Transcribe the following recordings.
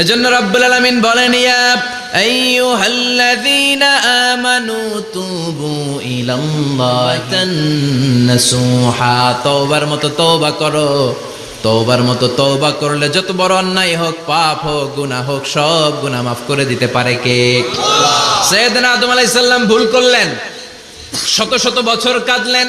এজন্য রব্বুল আলামিন বলেন, ইয়া আইয়ুহাল্লাযীনা আমানু তুবু ইলাল্লাহি নাসুহা তওবার মতো তওবা করো। তওবার মতো তওবা করলে যত বড় অন্যায় হোক, পাপ হোক, গুনাহ হোক, সব গুনাহ মাফ করে দিতে পারে কে? সৈয়দনা আদম আলাইহিস সালাম ভুল করলেন। শত শত বছর কাঁদলেন।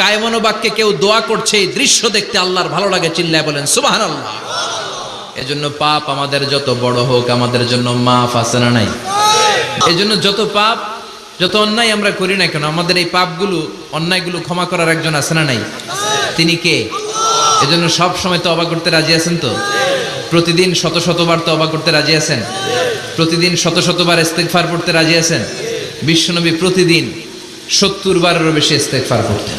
কায়মনো বাক্যে কেউ দোয়া করছে, এই দৃশ্য দেখতে আল্লাহর ভালো লাগে, চিল্লায় বলেন সুবাহান আল্লাহ এজন্য পাপ আমাদের যত বড় হোক, আমাদের জন্য মাফ আছে না নাই? এজন্য যত পাপ, যত অন্যায় আমরা করি না কেন, আমাদের এই পাপগুলো, অন্যায়গুলো ক্ষমা করার একজন আছে না নাই? তিনি কে? এজন্য সব সময় তো অবাক করতে রাজি আছেন তো? প্রতিদিন শত শতবার তো অবাক করতে রাজি আছেন? প্রতিদিন শত শতবার ইস্তেগফার করতে রাজি আছেন? বিশ্বনবী প্রতিদিন সত্তর বারেরও বেশি ইস্তেগফার করতেন।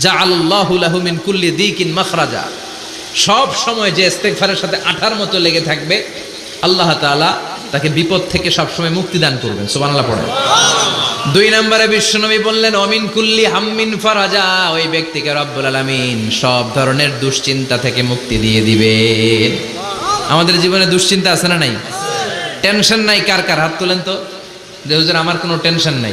জাআলাল্লাহু লাহু মিন কুল্লি দিকিন মাখরাজা। সব সময় যে ইস্তেগফারের সাথে আঠার মতো লেগে থাকবে, আল্লাহ তাআলা তাকে বিপদ থেকে সব সময় মুক্তি দান করবেন। সুবহানাল্লাহ পড়েন। দুই নম্বরে বিশ্বনবী বললেন, অমিন কুল্লি হাম্মিন ফারাজা। ওই ব্যক্তিকে রব্বুল আলামিন সব ধরনের দুশ্চিন্তা থেকে মুক্তি দিয়ে দিবেন আমাদের জীবনে দুশ্চিন্তা আছে না নাই? টেনশন নাই কার কার? হাত তোলেন তো। যে আমার কোনো টেনশন নাই।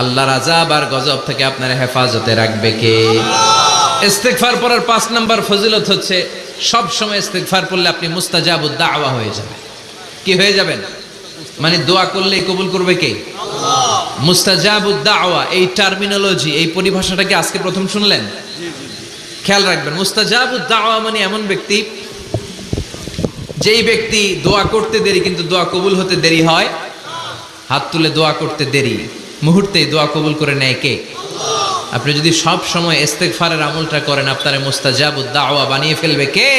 আল্লাহর আজাব আর গজব থেকে আপনার হেফাজতে রাখবে কে? ইস্তেগফার পড়ার পাঁচ নাম্বার ফজিলত হচ্ছে, সব সময় ইস্তেগফার পড়লে আপনি মুস্তাজাবুদ দাওয়া হয়ে যাবেন। কি হয়ে যাবেন? মানে দোয়া করলে কবুল করবে কে? মুস্তাজাবুদ দাওয়া, এই টার্মিনোলজি এই পরিভাষাটা কি আজকে প্রথম শুনলেন? খেয়াল রাখবেন, মুস্তাজাবুদ দাওয়া মানে এমন ব্যক্তি, যেই ব্যক্তি দোয়া করতে দেরি কিন্তু দোয়া কবুল হতে দেরি হয়, হাত তুলে দোয়া করতে দেরি। মুহূর্তেই দোয়া কবুল করে নেয় কে? আপনি যদি সব সময় ইস্তেগফারের আমলটা করেন, আপনার মুস্তাজাবুদ দাওয়া বানিয়ে ফেলবে কে?